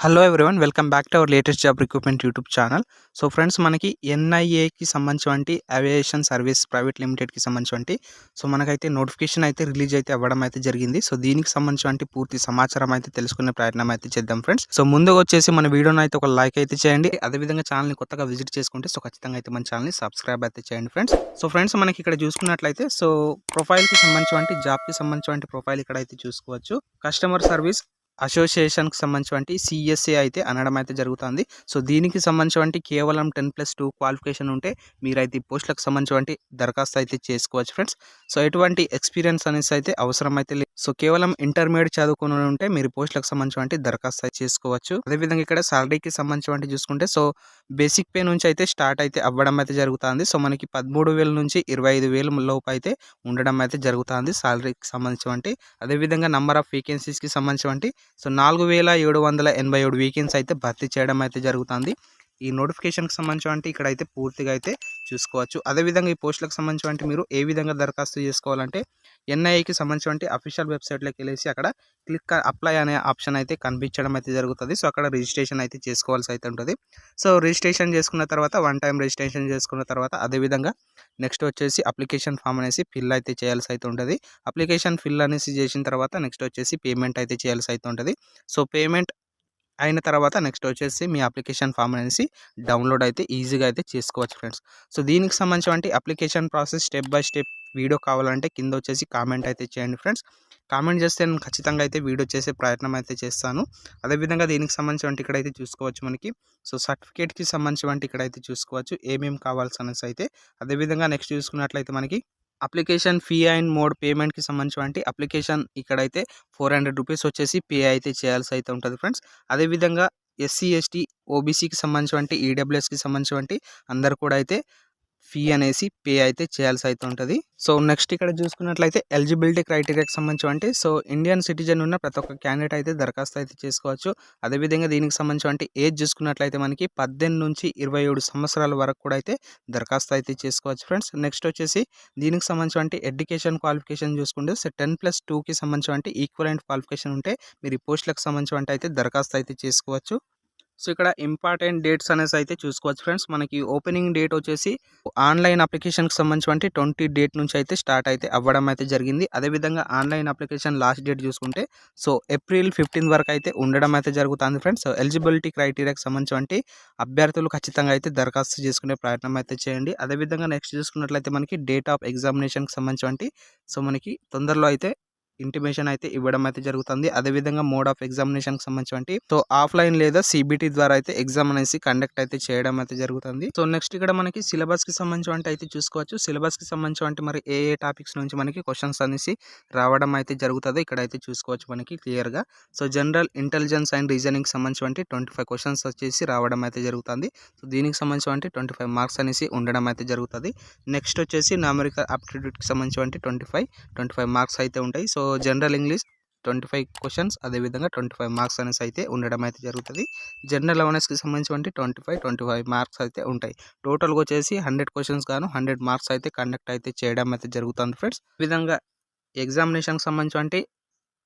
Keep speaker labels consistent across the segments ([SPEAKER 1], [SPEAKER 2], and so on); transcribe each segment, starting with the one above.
[SPEAKER 1] Hello everyone welcome back to our latest job recruitment YouTube channel so friends మనకి ఎన్ఐఏకి సంబంధించి aviation service private లిమిటెడ్కి సంబంధించి so మనకైతే నోటిఫికేషన్ అయితే రిలీజ్ అయితే అవ్వడం అయితే జరిగింది. సో దీనికి సంబంధించి పూర్తి సమాచారం అయితే తెలుసుకునే ప్రయత్నం అయితే చేద్దాం ఫ్రెండ్స్ సో ముందుగా వచ్చేసి మన వీడియోని అయితే ఒక లైక్ అయితే చేయండి. అదేవిధంగా ఛానల్ని కొత్తగా విజిట్ చేసుకుంటే సో ఖచ్చితంగా అయితే మన ఛానల్ని సబ్స్క్రైబ్ అయితే చేయండి ఫ్రెండ్స్ సో ఫ్రెండ్స్ మనకి ఇక్కడ చూసుకున్నట్లయితే సో ప్రొఫైల్కి సంబంధించి జాబ్కి సంబంధించి ప్రొఫైల్ ఇక్కడ అయితే చూసుకోవచ్చు. కస్టమర్ సర్వీస్ అసోసియేషన్కి సంబంధించి సిఎస్ఏ అయితే అనడం అయితే జరుగుతుంది. సో దీనికి సంబంధించి కేవలం టెన్ ప్లస్ టూ క్వాలిఫికేషన్ ఉంటే మీరైతే ఈ పోస్టులకు సంబంధించి దరఖాస్తు అయితే చేసుకోవచ్చు ఫ్రెండ్స్. సో ఎటువంటి ఎక్స్పీరియన్స్ అనేసి అయితే అవసరం అయితే లేదు. సో కేవలం ఇంటర్మీడియట్ చదువుకుని ఉంటే మీరు పోస్టులకు సంబంధించి దరఖాస్తు అయితే చేసుకోవచ్చు. అదేవిధంగా ఇక్కడ సాలరీకి సంబంధించి చూసుకుంటే సో బేసిక్ పే నుంచి అయితే స్టార్ట్ అయితే అవ్వడం అయితే జరుగుతుంది. సో మనకి పదమూడు వేల నుంచి ఇరవై ఐదు వేల లోపు అయితే ఉండడం అయితే జరుగుతుంది సాలరీకి సంబంధించి అదేవిధంగా నంబర్ ఆఫ్ వేకెన్సీస్కి సంబంధించి సో నాలుగు వేల ఏడు వందల ఎనభై ఏడు వీకెన్స్ అయితే భర్తీ చేయడం అయితే జరుగుతుంది. ఈ నోటిఫికేషన్కి సంబంధించి ఇక్కడైతే ఇక్కడ అయితే పూర్తిగా అయితే చూసుకోవచ్చు. అదేవిధంగా ఈ పోస్టులకు సంబంధించి మీరు ఏ విధంగా దరఖాస్తు చేసుకోవాలంటే ఎన్ఐఏకి సంబంధించి అఫీషియల్ వెబ్సైట్లోకి వెళ్ళేసి అక్కడ క్లిక్ అప్లై అనే ఆప్షన్ అయితే కనిపించడం అయితే జరుగుతుంది. సో అక్కడ రిజిస్ట్రేషన్ అయితే చేసుకోవాల్సి అయితే ఉంటుంది. సో రిజిస్ట్రేషన్ చేసుకున్న తర్వాత వన్ టైం రిజిస్ట్రేషన్ చేసుకున్న తర్వాత అదేవిధంగా నెక్స్ట్ వచ్చేసి అప్లికేషన్ ఫామ్ అనేసి ఫిల్ అయితే చేయాల్సి అయితే ఉంటుంది. అప్లికేషన్ ఫిల్ అనేసి చేసిన తర్వాత నెక్స్ట్ వచ్చేసి పేమెంట్ అయితే చేయాల్సి అయితే ఉంటుంది. సో పేమెంట్ అయిన తర్వాత నెక్స్ట్ వచ్చేసి మీ అప్లికేషన్ ఫామ్ అనేసి డౌన్లోడ్ అయితే ఈజీగా అయితే చేసుకోవచ్చు ఫ్రెండ్స్. సో దీనికి సంబంధించిన application process step by step video కావాలంటే కింద వచ్చేసి కామెంట్ అయితే చేయండి ఫ్రెండ్స్. కామెంట్ చేస్తే నేను ఖచ్చితంగా అయితే వీడియో చేసే ప్రయత్నం అయితే చేస్తాను. అదేవిధంగా దీనికి సంబంధించి ఇక్కడైతే చూసుకోవచ్చు మనకి. సో సర్టిఫికేట్కి సంబంధించి ఇక్కడైతే చూసుకోవచ్చు ఏమేమి కావాల్సి అనేసి అయితే. అదేవిధంగా నెక్స్ట్ చూసుకున్నట్లయితే మనకి అప్లికేషన్ ఫీ అండ్ మోడ్ పేమెంట్కి సంబంధించినటువంటి అప్లికేషన్ ఇక్కడైతే ఫోర్ హండ్రెడ్ రూపీస్ వచ్చేసి పే అయితే చేయాల్సి అయితే ఉంటుంది ఫ్రెండ్స్. అదేవిధంగా ఎస్సీ ఎస్టీ ఓబీసీకి సంబంధించినటువంటి ఈడబ్ల్యూఎస్కి సంబంధించినటువంటి అందరు కూడా అయితే ఫీ అనేసి పే అయితే చేయాల్సి అయితే ఉంటుంది. సో నెక్స్ట్ ఇక్కడ చూసుకున్నట్లయితే ఎలిజిబిలిటీ క్రైటీరియాకి సంబంధించి అంటే సో ఇండియన్ సిటిజన్ ఉన్న ప్రతి ఒక్క క్యాండిడేట్ అయితే దరఖాస్తు అయితే చేసుకోవచ్చు. అదేవిధంగా దీనికి సంబంధించి అంటే ఏజ్ చూసుకున్నట్లయితే మనకి పద్దెనిమిది నుంచి ఇరవై ఏడు సంవత్సరాల వరకు కూడా అయితే దరఖాస్తు అయితే చేసుకోవచ్చు ఫ్రెండ్స్. నెక్స్ట్ వచ్చేసి దీనికి సంబంధించి అంటే ఎడ్యుకేషన్ క్వాలిఫికేషన్ చూసుకుంటే సో టెన్ ప్లస్ టూకి సంబంధించి అంటే ఈక్వల్ అండ్ క్వాలిఫికేషన్ ఉంటే మీరు ఈ పోస్టులకు సంబంధించి అయితే దరఖాస్తు అయితే చేసుకోవచ్చు. సో ఇక్కడ ఇంపార్టెంట్ డేట్స్ అనేసి అయితే చూసుకోవచ్చు ఫ్రెండ్స్. మనకి ఓపెనింగ్ డేట్ వచ్చేసి ఆన్లైన్ అప్లికేషన్కి సంబంధించి ట్వంటీ డేట్ నుంచి అయితే స్టార్ట్ అయితే అవ్వడం అయితే జరిగింది. అదేవిధంగా ఆన్లైన్ అప్లికేషన్ లాస్ట్ డేట్ చూసుకుంటే సో ఏప్రిల్ ఫిఫ్టీన్ వరకు అయితే ఉండడం అయితే జరుగుతుంది ఫ్రెండ్స్. సో ఎలిజిబిలిటీ క్రైటీరియాకి సంబంధించి అభ్యర్థులు ఖచ్చితంగా అయితే దరఖాస్తు చేసుకునే ప్రయత్నం అయితే చేయండి. అదేవిధంగా నెక్స్ట్ చూసుకున్నట్లయితే మనకి డేట్ ఆఫ్ ఎగ్జామినేషన్కి సంబంధించి సో మనకి తొందరలో అయితే ఇంటిమేషన్ అయితే ఇవ్వడం అయితే జరుగుతుంది. అదేవిధంగా మోడ్ ఆఫ్ ఎగ్జామినేషన్కి సంబంధించి సో ఆఫ్లైన్ లేదా సిబిటి ద్వారా అయితే ఎగ్జామ్ అనేసి కండక్ట్ అయితే చేయడం అయితే జరుగుతుంది. సో నెక్స్ట్ ఇక్కడ మనకి సిలబస్కి సంబంధించి అయితే చూసుకోవచ్చు. సిలబస్కి సంబంధించి మరి ఏ ఏ టాపిక్స్ నుంచి మనకి క్వశ్చన్స్ అనేసి రావడం అయితే జరుగుతుంది. ఇక్కడ అయితే చూసుకోవచ్చు మనకి క్లియర్గా. So general intelligence and reasoning సంబంధించి ట్వంటీ ఫైవ్ క్వశ్చన్స్ వచ్చేసి రావడం అయితే జరుగుతుంది. సో దీనికి సంబంధించి ట్వంటీ ఫైవ్ మార్క్స్ అనేసి ఉండడం అయితే జరుగుతుంది. నెక్స్ట్ వచ్చేసి నామరికల్ ఆప్టిట్యూడ్కి సంబంధించి twenty five twenty five marks అయితే ఉంటాయి. So general English twenty five questions అదేవిధంగా ట్వంటీ ఫైవ్ మార్క్స్ అనేసి అయితే ఉండడం అయితే జరుగుతుంది. జనరల్ అవేర్నెస్కి సంబంధించి twenty five twenty five marks అయితే ఉంటాయి. టోటల్గా వచ్చేసి హండ్రెడ్ క్వశ్చన్స్ గాను హండ్రెడ్ మార్క్స్ అయితే కండక్ట్ అయితే చేయడం అయితే జరుగుతుంది ఫ్రెండ్స్ విధంగా ఎగ్జామినేషన్కి సంబంధించి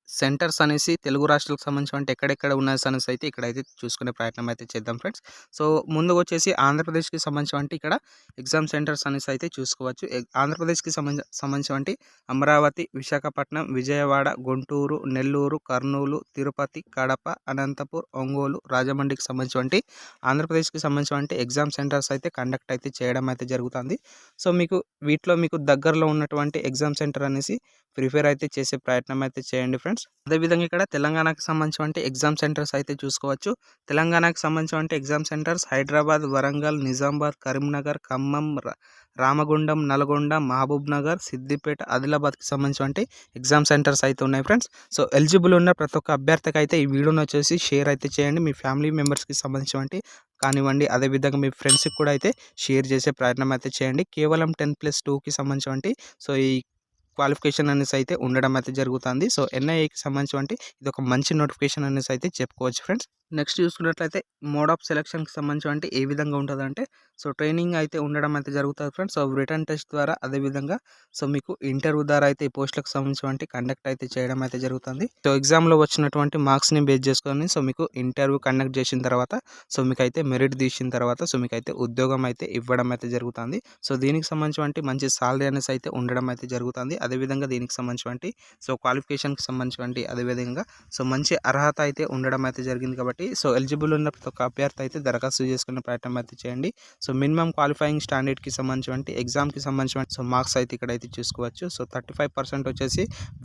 [SPEAKER 1] సెంటర్స్ అనేసి తెలుగు రాష్ట్రాలకు సంబంధించి అంటే ఎక్కడెక్కడ ఉన్నాయి అనేసి అయితే ఇక్కడైతే చూసుకునే ప్రయత్నం అయితే చేద్దాం ఫ్రెండ్స్. సో ముందుకు వచ్చేసి ఆంధ్రప్రదేశ్కి సంబంధించి అంటే ఇక్కడ ఎగ్జామ్ సెంటర్స్ అనేసి అయితే చూసుకోవచ్చు. ఆంధ్రప్రదేశ్కి సంబంధించి సంబంధించి అమరావతి విశాఖపట్నం విజయవాడ గుంటూరు నెల్లూరు కర్నూలు తిరుపతి కడప అనంతపూర్ ఒంగోలు రాజమండ్రికి సంబంధించి ఆంధ్రప్రదేశ్కి సంబంధించి ఎగ్జామ్ సెంటర్స్ అయితే కండక్ట్ అయితే చేయడం అయితే జరుగుతుంది. సో మీకు వీటిలో మీకు దగ్గరలో ఉన్నటువంటి ఎగ్జామ్ సెంటర్ అనేసి ప్రిపేర్ అయితే చేసే ప్రయత్నం అయితే చేయండి ఫ్రెండ్స్. అదేవిధంగా ఇక్కడ తెలంగాణకు సంబంధించి ఎగ్జామ్ సెంటర్స్ అయితే చూసుకోవచ్చు. తెలంగాణకు సంబంధించి exam centres Hyderabad Warangal Nizamabad Karimnagar Khammam Ramagundam Nalgonda Mahabubnagar Siddipet ఆదిలాబాద్కి సంబంధించి ఎగ్జామ్ సెంటర్స్ అయితే ఉన్నాయి ఫ్రెండ్స్ సో ఎలిజిబుల్ ఉన్న ప్రతి ఒక్క అభ్యర్థికి అయితే ఈ వీడియోని వచ్చేసి షేర్ అయితే చేయండి. మీ ఫ్యామిలీ మెంబర్స్కి సంబంధించి కానివ్వండి అదేవిధంగా మీ ఫ్రెండ్స్కి కూడా అయితే షేర్ చేసే ప్రయత్నం అయితే చేయండి. కేవలం టెన్ ప్లస్ టూకి సంబంధించి సో ఈ క్వాలిఫికేషన్ అనేసి అయితే ఉండడం అయితే జరుగుతుంది. సో ఎన్ఐఏకి సంబంధించి ఇది ఒక మంచి నోటిఫికేషన్ అనేసి అయితే చెప్పుకోవచ్చు ఫ్రెండ్స్. నెక్స్ట్ చూసుకున్నట్లయితే మోడ్ ఆఫ్ సెలక్షన్కి సంబంధించి ఏ విధంగా ఉంటుందంటే సో ట్రైనింగ్ అయితే ఉండడం అయితే జరుగుతుంది ఫ్రెండ్స్. సో రిటర్న్ టెస్ట్ ద్వారా అదేవిధంగా సో మీకు ఇంటర్వ్యూ ద్వారా అయితే ఈ పోస్టులకు సంబంధించి కండక్ట్ అయితే చేయడం అయితే జరుగుతుంది. సో ఎగ్జామ్లో వచ్చినటువంటి మార్క్స్ని బేస్ చేసుకొని సో మీకు ఇంటర్వ్యూ కండక్ట్ చేసిన తర్వాత సో మీకు అయితే మెరిట్ తీసిన తర్వాత సో మీకు అయితే ఉద్యోగం అయితే ఇవ్వడం అయితే జరుగుతుంది. సో దీనికి సంబంధించి మంచి సాలరీ అనేసి అయితే ఉండడం అయితే జరుగుతుంది. అదేవిధంగా దీనికి సంబంధించి సో క్వాలిఫికేషన్కి సంబంధించి అదేవిధంగా సో మంచి అర్హత అయితే ఉండడం అయితే జరిగింది కాబట్టి సో ఎలిజిబుల్ ఉన్న ప్రతి ఒక్క అభ్యర్థి అయితే దరఖాస్తు చేసుకునే ప్రయత్నం అయితే చేయండి. సో మినిమం క్వాలిఫైయింగ్ స్టాండర్డ్కి సంబంధించి ఎగ్జామ్కి సంబంధించి సో మార్క్స్ అయితే ఇక్కడ అయితే చూసుకోవచ్చు. సో థర్టీ ఫైవ్ పర్సెంట్ వచ్చేసి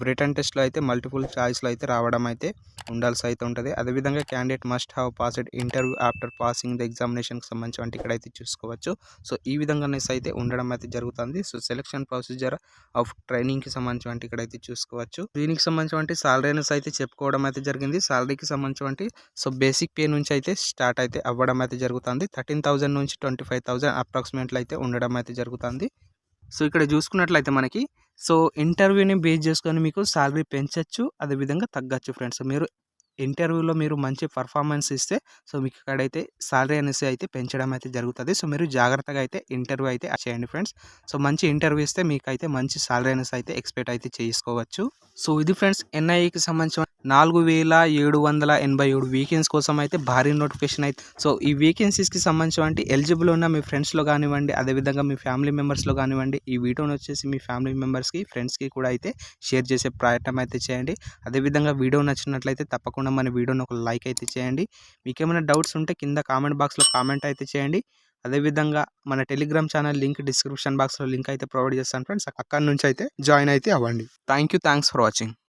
[SPEAKER 1] రిటర్న్ టెస్ట్లో అయితే మల్టిపుల్ ఛాయిస్లో అయితే రావడం అయితే ఉండాల్సి అయితే ఉంటుంది. అదేవిధంగా candidate must have passed interview after passing the ఎగ్జామినేషన్కి సంబంధించి ఇక్కడ అయితే చూసుకోవచ్చు. సో ఈ విధంగా అయితే ఉండడం అయితే జరుగుతుంది. సో సెలక్షన్ ప్రొసీజర్ ఆఫ్ ట్రైనింగ్కి సంబంధించి ఇక్కడ అయితే చూసుకోవచ్చు. దీనికి సంబంధించి సాలరీ అనేసి అయితే చెప్పుకోవడం అయితే జరిగింది. సాలరీకి సంబంధించి సో బేసిక్ పే నుంచి అయితే స్టార్ట్ అయితే అవ్వడం అయితే జరుగుతుంది. థర్టీన్ థౌసండ్ నుంచి ట్వంటీ ఫైవ్ థౌసండ్ అప్రాక్సిమేట్లో అయితే ఉండడం అయితే జరుగుతుంది. సో ఇక్కడ చూసుకున్నట్లయితే మనకి సో ఇంటర్వ్యూని బేస్ చేసుకొని మీకు సాలరీ పెంచవచ్చు అదేవిధంగా తగ్గచ్చు ఫ్రెండ్స్. మీరు ఇంటర్వ్యూలో మీరు మంచి పర్ఫార్మెన్స్ ఇస్తే సో మీకు ఇక్కడైతే సాలరీ అనేసి అయితే పెంచడం అయితే జరుగుతుంది. సో మీరు జాగ్రత్తగా అయితే ఇంటర్వ్యూ అయితే చేయండి ఫ్రెండ్స్. సో మంచి ఇంటర్వ్యూ ఇస్తే మీకు అయితే మంచి సాలరీ అనేసి అయితే ఎక్స్పెక్ట్ అయితే చేసుకోవచ్చు. సో ఇది ఫ్రెండ్స్ ఎన్ఐఏకి సంబంధించిన నాలుగు వేల ఏడు వందల ఎనభై ఏడు వీకెన్స్ కోసం అయితే భారీ నోటిఫికేషన్ అయితే సో ఈ వేకెన్సీస్కి సంబంధించి ఎలిజిబుల్ ఉన్న మీ ఫ్రెండ్స్లో కానివ్వండి అదేవిధంగా మీ ఫ్యామిలీ మెంబర్స్లో కానివ్వండి ఈ వీడియోని వచ్చేసి మీ ఫ్యామిలీ మెంబర్స్కి ఫ్రెండ్స్కి కూడా అయితే షేర్ చేసే ప్రయత్నం అయితే చేయండి. అదేవిధంగా వీడియో నచ్చినట్లయితే తప్పకుండా మన వీడియోని ఒక లైక్ అయితే చేయండి. మీకు ఏమైనా డౌట్స్ ఉంటే కింద కామెంట్ బాక్స్లో కామెంట్ అయితే చేయండి. అదేవిధంగా మన టెలిగ్రామ్ ఛానల్ లింక్ డిస్క్రిప్షన్ బాక్స్లో లింక్ అయితే ప్రొవైడ్ చేస్తాను ఫ్రెండ్స్. అక్కడ నుంచి అయితే జాయిన్ అయితే అవ్వండి. Thank you thanks for watching.